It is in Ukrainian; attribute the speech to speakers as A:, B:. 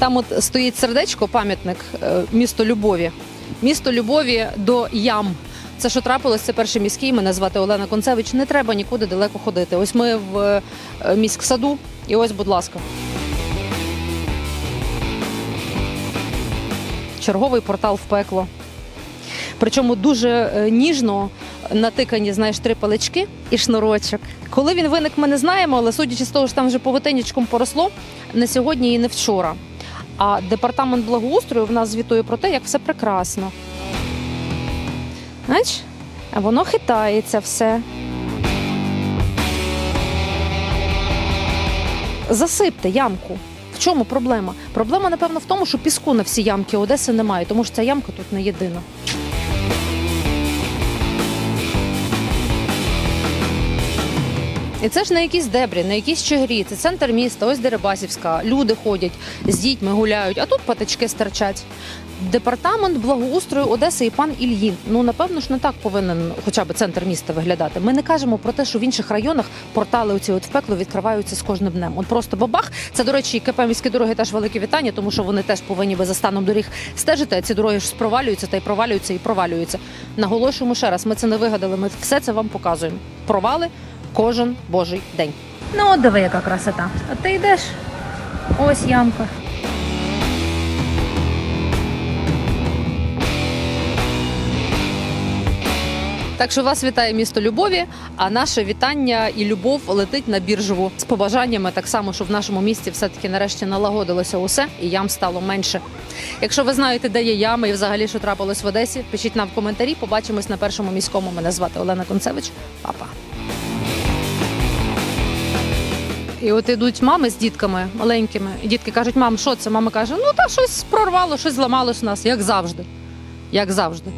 A: Там от стоїть сердечко, пам'ятник е, місто Любові. Місто Любові до ям. Це що трапилось, це перший міський. Мене звати Олена Концевич. Не треба нікуди далеко ходити. Ось ми в е, міськсаду, і ось, будь ласка. Черговий портал в пекло. Причому дуже е, ніжно натикані, знаєш, три палички і шнурочок. Коли він виник, ми не знаємо, але судячи з того, що там вже повитинічком поросло, не сьогодні і не вчора. А департамент благоустрою в нас звітує про те, як все прекрасно. Знаєш, воно хитається все. Засипте ямку. В чому проблема? Проблема, напевно, в тому, що піску на всі ямки Одеси немає, тому що ця ямка тут не єдина. І це ж не якісь дебрі, не якісь чигрі, це центр міста, ось Дерибасівська. Люди ходять з дітьми гуляють, а тут патички стирчать. Департамент благоустрою Одеси і пан Ільїн. Ну напевно ж не так повинен хоча б центр міста виглядати. Ми не кажемо про те, що в інших районах портали оці от в пекло відкриваються з кожним днем. От просто бабах. Це до речі, і міські дороги теж велике вітання, тому що вони теж повинні би за станом доріг стежити. А ці дороги ж провалюються та й провалюються і провалюються. Наголошуємо ще раз. Ми це не вигадали. Ми все це вам показуємо. Провали кожен божий день. Ну, от диви, яка красота. А ти йдеш. Ось ямка. Так що вас вітає місто Любові, а наше вітання і любов летить на біржеву з побажаннями так само, щоб в нашому місті все-таки нарешті налагодилося усе і ям стало менше. Якщо ви знаєте, де є ями і взагалі що трапилось в Одесі, пишіть нам в коментарі. Побачимось на першому міському. Мене звати Олена Концевич. Па-па. І от ідуть мами з дітками маленькими, і дітки кажуть, мам, що це? Мама каже: ну та щось прорвало, щось зламалось у нас, як завжди. Як завжди.